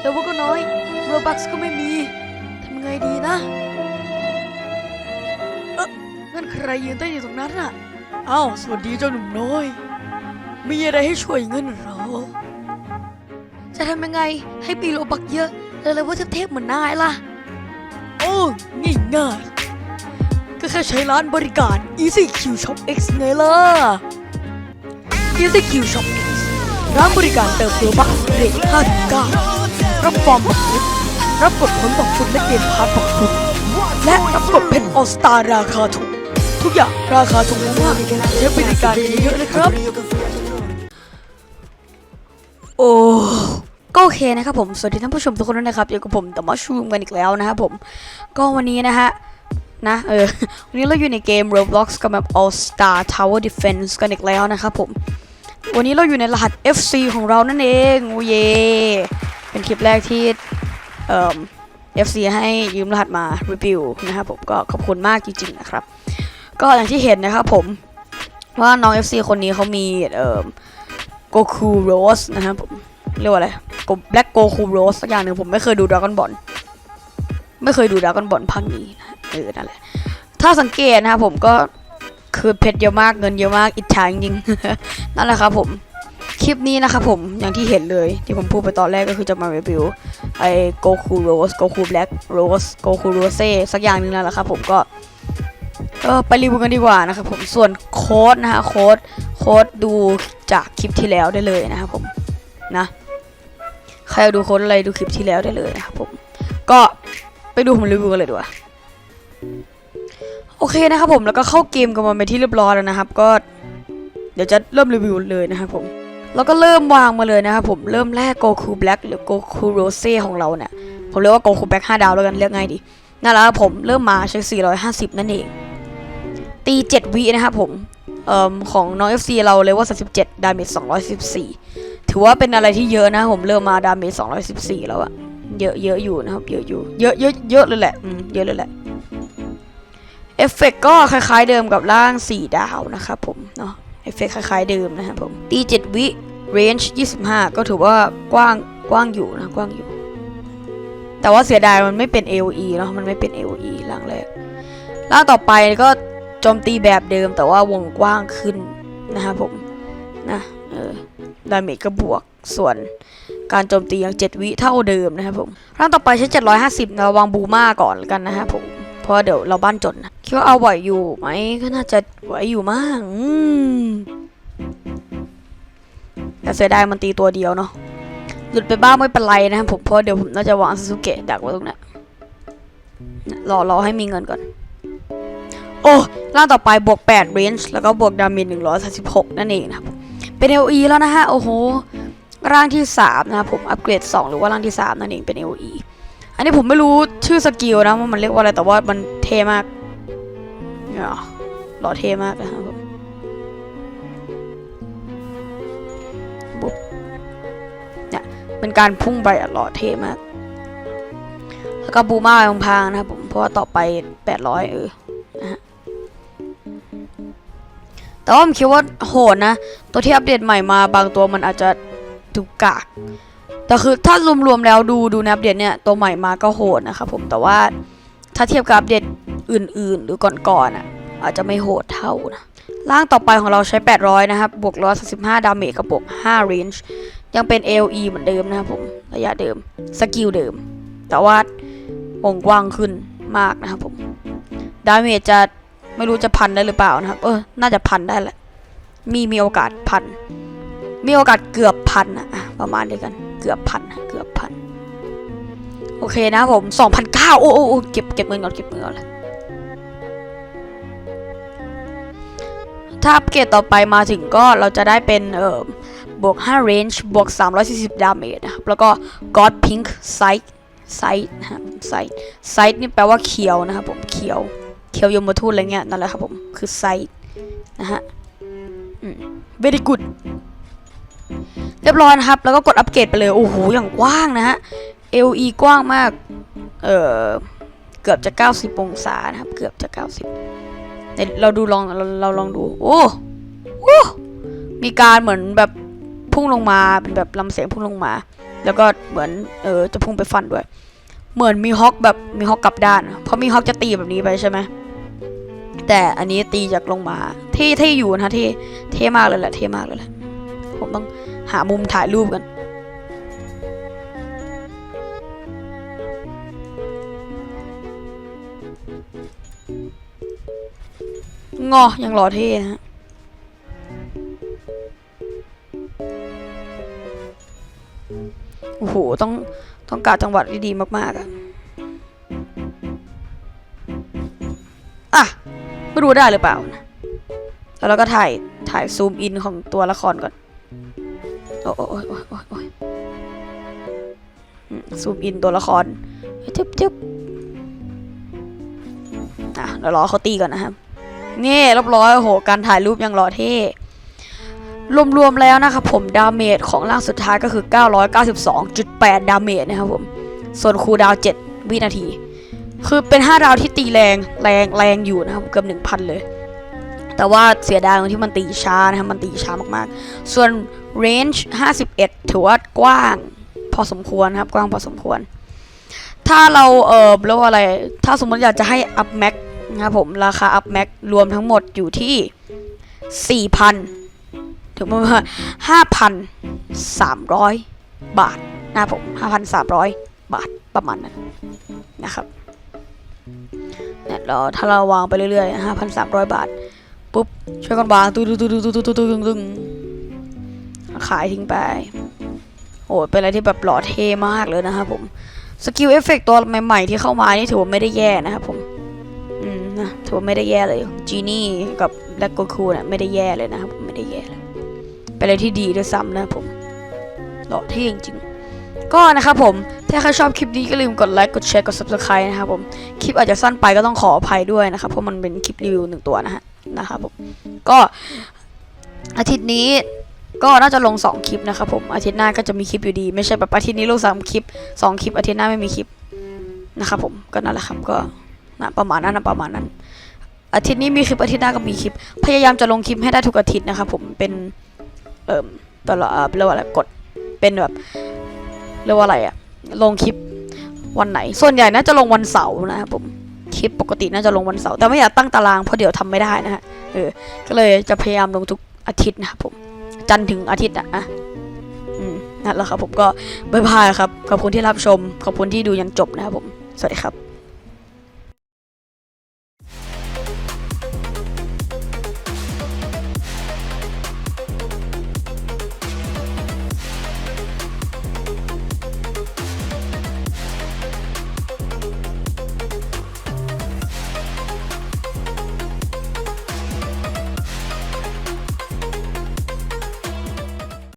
แต่ว่าก็น้อยโรบักก็ไม่มีทำไงดีนะ เอ๊ะนั่นใครยืนเต้นอยู่ตรงนั้นน่ะอ้าวสวัสดีเจ้าหนุ่มน้อย มีอะไรให้ช่วยเงินเหรอ จะทำยังไงให้ปีโรบักเยอะแล้วเลยว่าจะเทพเหมือนนายล่ะ โอ้ง่ายง่ายๆก็แค่ใช้ร้านบริการ Easy Q Shop X ไงล่ะ Easy Q Shop X ร้านบริการเติมโลบักเรท5-9 รับฟอร์มบักฟุตรับกดผลบักฟุตและเกมพาร์ทบักฟุตและรับกดเพชรออสตาราคาถูก ทุกอย่างราคาถูกมากใช้บริการกันเยอะนะครับ โอ้ก็โอเคนะครับผม สวัสดีท่านผู้ชมทุกคนด้วยนะครับอยู่กับผมแต่มาชูมกันอีกแล้วนะครับผม ก็วันนี้นะฮะนะเออวันนี้เราอยู่ในเกม Roblox กับแบบ All Star Tower Defense กันอีกแล้วนะครับผม วันนี้เราอยู่ในรหัส FC ของเรานั่นเองโอ้เย เป็นคลิปแรกที่เอ่อ FC ให้ยืมรหัสมารีวิวนะครับผมก็ขอบคุณมากจริงๆนะครับ ก็อย่างที่เห็นนะครับผมว่าน้อง FC คนนี้เขามีเอ่อโกคูโรสนะครับผมเรียกว่าอะไรกแบล็กโกคูโรสสักอย่างหนึ่งผมไม่เคยดูดราก้อนบอลไม่เคยดูดราก้อนบอลภาคนี้นะเออนั่นแหละถ้าสังเกตนะครับผมก็คือเพชรเยอะมากเงินเยอะมากอิจฉาจริงๆนั่นแหละครับผม ลิปนี้นะครับผมอย่างที่เห็นเลยที่ผมพูดไปตอนแรกก็คือจะมารีวิวไอ้โกคูโรสโกคูแบล็กโรสโกคูโรเซ่สักอย่างหนึงนั่นแหละครับผมก็เออไปรีวิวกันดีกว่านะครับผมส่วนโค้ดนะฮะโค้ดโค้ดดูจากคลิปที่แล้วได้เลยนะครับผมนะใครอยากดูโค้ดอะไรดูคลิปที่แล้วได้เลยนะครับผมก็ไปดูผมรีวิวกันเลยดีกว่าโอเคนะครับผมแล้วก็เข้าเกมกันมาเป็นที่เรียบร้อยแล้วนะครับ ก็เดี๋ยวจะเริ่มรีวิวเลยนะครับผม แล้วก็เริ่มวางมาเลยนะครับผมเริ่มแรกโกคูแบล็กหรือโกคูโรเซ่ของเราเนี่ยผมเรียกว่าโกคูแบล็ก5ดาวแล้วกันเรียกง่ายดีนั่นแหละครับผมเริ่มมาใช้ 450 นั่นเอง ตี 7 วินะครับผมเอ่อของน้อง FC เราเลยว่า 37 ดาเมจ 214 ถือว่าเป็นอะไรที่เยอะนะผมเริ่มมาดาเมจ 214 แล้วอะเยอะเยอะอยู่นะครับ เยอะอยู่ เยอะเยอะเยอะเลยแหละ อืม เยอะเลยแหละ เอฟเฟกก็คล้ายๆเดิมกับร่าง 4 ดาวนะครับผมเนาะ เอฟเฟกคล้ายๆเดิมนะครับผมตี7วิเรนจ์25ก็ถือว่ากว้างกว้างอยู่นะกว้างอยู่ แต่ว่าเสียดายมันไม่เป็น AOE เนาะมันไม่เป็น AOE ร่างแรกร่างต่อไปก็โจมตีแบบเดิมแต่ว่าวงกว้างขึ้นนะครับผมนะเออดาเมจก็บวกส่วนการโจมตียัง 7 วิเท่าเดิมนะครับผมร่างต่อไปใช้ 750นะระวังบูมาก่อนกันนะครับผม ราะเดี๋ยวเราบ้านจนนะคิดว่าเอาไหวอยู่ไหมก็น่าจะไหวอยู่มากอืมแต่เสียดายมันตีตัวเดียวเนาะหลุดไปบ้างไม่เป็นไรนะครับผมเพราะเดี๋ยวผมน่าจะวางซาสุเกะดักไว้ตรงนั้นรอรอให้มีเงินก่อน โอ้ร่างต่อไปบวก8 range แล้วก็บวกดาเมจ136 นั่นเองนะครับเป็น LE แล้วนะฮะ โอ้โห ร่างที่ 3 นะครับผมอัปเกรด 2 หรือว่าร่างที่ 3 นั่นเองเป็น LE อันนี้ผมไม่รู้ชื่อสกิลนะว่ามันเรียกว่าอะไรแต่ว่ามันเท่มากเนี่ยหล่อเท่มากนะครับบุ๊บเนี่ยเป็นการพุ่งไปหล่อเท่มาก แล้วก็บูมาพางๆนะครับผมเพราะว่าต่อไป800เออนะฮะแต่ว่าผมคิดว่าโหดนะ ตัวที่อัปเดตใหม่มาบางตัวมันอาจจะดูกาก แต่คือถ้ารวมๆแล้วดูดูนอัปเดตเนี่ยตัวใหม่มาก็โหดนะครับผมแต่ว่าถ้าเทียบกับอัปเดตอื่นๆ หรือก่อนๆอะอาจจะไม่โหดเท่านะร่างต่อไปของเราใช้ 800 นะครับ บวก 135 ดาเมจกับบวก 5 range ยังเป็น AOE เหมือนเดิมนะครับผม ระยะเดิม สกิลเดิม แต่ว่าวงกว้างขึ้นมากนะครับผม ดาเมจจะไม่รู้จะพันได้หรือเปล่านะครับ เออ น่าจะพันได้แหละ มีมีโอกาสพัน มีโอกาสเกือบพันอะอะประมาณเดียวกัน เกือบพันเกือบพันโอเคนะผมสองพันเก้าโอ้โอ้โอเก็บเก็บเงินก่อนเก็บเงินก่อนถ้าอัปเกรดต่อไปมาถึงก็เราจะได้เป็นเอ่อบวก5 range บวก 340 ดาเมจนะครับ แล้วก็ God Pink Sight Sight นะครับ Sight Sight นี่แปลว่าเขียวนะครับผมเขียวเขียวยมทูตอะไรเงี้ยนั่นแหละครับผม คือ Sight นะฮะ very good เรียบร้อยนะครับ แล้วก็กดอัปเกรดไปเลย โอ้โห อย่างกว้างนะฮะ LE กว้างมาก เออเกือบจะ 90 องศานะครับ เกือบจะ 90เดี๋ยวเราดูลองเราเราลองดู โอ้โอ้มีการเหมือนแบบพุ่งลงมา เป็นแบบลำเสียงพุ่งลงมา แล้วก็เหมือน เออ จะพุ่งไปฟันด้วย เหมือนมีฮอกแบบมีฮอกกลับด้าน เพราะมีฮอกจะตีแบบนี้ไปใช่ไหม แต่อันนี้ตีจากลงมาเท่เท่อยู่นะเท่เท่มากเลยแหละ เท่มากเลยแหละ ผมต้องหามุมถ่ายรูปกันงอยังรอเท่นะฮะโอ้โห ต้องต้องการจังหวัดที่ดีมากๆอะอะ ไม่รู้ได้หรือเปล่านะ แล้วเราก็ถ่ายถ่ายซูมอินของตัวละครก่อน โอ้โอ้โอ้โอ้โอ้โอ้ยซูมอินตัวละครจึ๊บจึ๊บอะเดี๋ยวรอเขาตีก่อนนะครับนี่รียบร้อยโอ้โหการถ่ายรูปยังหล่อเท่รวมๆแล้วนะครับผมดาเมจของร่างสุดท้ายก็คือ 992.8 ดาเมจนะครับผมส่วนคูดาว 7 วินาที คือเป็น 5 ดาวที่ตีแรงแรงแรงอยู่นะครับเกือบ1,000 เลย แต่ว่าเสียดายตรงที่มันตีช้านะครับมันตีช้ามากๆ ส่วน range 51 ถือว่ากว้าง พอสมควรนะครับกว้างพอสมควร ถ้าเราเออเรียกว่าอะไร ถ้าสมมติอยากจะให้ up max นะครับผมราคา up max รวมทั้งหมดอยู่ที่ 4,000 ถึงประมาณ5,300 บาทนะครับผม 5,300 บาทประมาณนั้นนะครับเนี่ยเราถ้าเราวางไปเรื่อยๆ 5,300 บาท ปุ๊บช่วยกันวางตุ้งตุ้งตุ้งตุ้งตุ้งตุ้งตุ้งตุ้งขายทิ้งไป โอ้ยเป็นอะไรที่แบบหล่อเท่มากเลยนะครับผมสกิลเอฟเฟกตัวใหม่ๆที่เข้ามานี่ถือว่าไม่ได้แย่นะครับผม อืมนะถือว่าไม่ได้แย่เลยจีนี่กับแลกโกคูเนี่ยไม่ได้แย่เลยนะครับผมไม่ได้แย่เลยเป็นอะไรที่ดีด้วยซ้ำนะครับผมหล่อเท่จริงๆ ก็นะครับผม ถ้าใครชอบคลิปนี้ก็ลืมกดไลค์ กดแชร์ กด subscribe นะครับผม คลิปอาจจะสั้นไปก็ต้องขออภัยด้วยนะครับ เพราะมันเป็นคลิปรีวิวหนึ่งตัวนะฮะ นะครับผม ก็อาทิตย์นี้ก็น่าจะลง 2 คลิปนะครับผม อาทิตย์หน้าก็จะมีคลิปอยู่ดี ไม่ใช่แบบอาทิตย์นี้ลงสามคลิป 2 คลิป อาทิตย์หน้าไม่มีคลิปนะครับผม ก็นั่นแหละครับ ก็นะประมาณนั้นนะประมาณนั้น อาทิตย์นี้มีคลิป อาทิตย์หน้าก็มีคลิป พยายามจะลงคลิปให้ได้ทุกอาทิตย์นะครับผม เป็น เอ่อตลอดเอ่อเรียกว่าอะไร กด เป็นแบบ เรียกว่าอะไรอะลงคลิปวันไหน ส่วนใหญ่น่าจะลงวันเสาร์นะครับผมคลิปปกติน่าจะลงวันเสาร์แต่ไม่อยากตั้งตารางเพราะเดี๋ยวทำไม่ได้นะฮะเออก็เลยจะพยายามลงทุกอาทิตย์นะครับผมจันทร์ถึงอาทิตย์นะอะอืมนั่นแหละครับผมก็บายบายครับขอบคุณที่รับชม ขอบคุณที่ดูยันจบนะครับผม สวัสดีครับ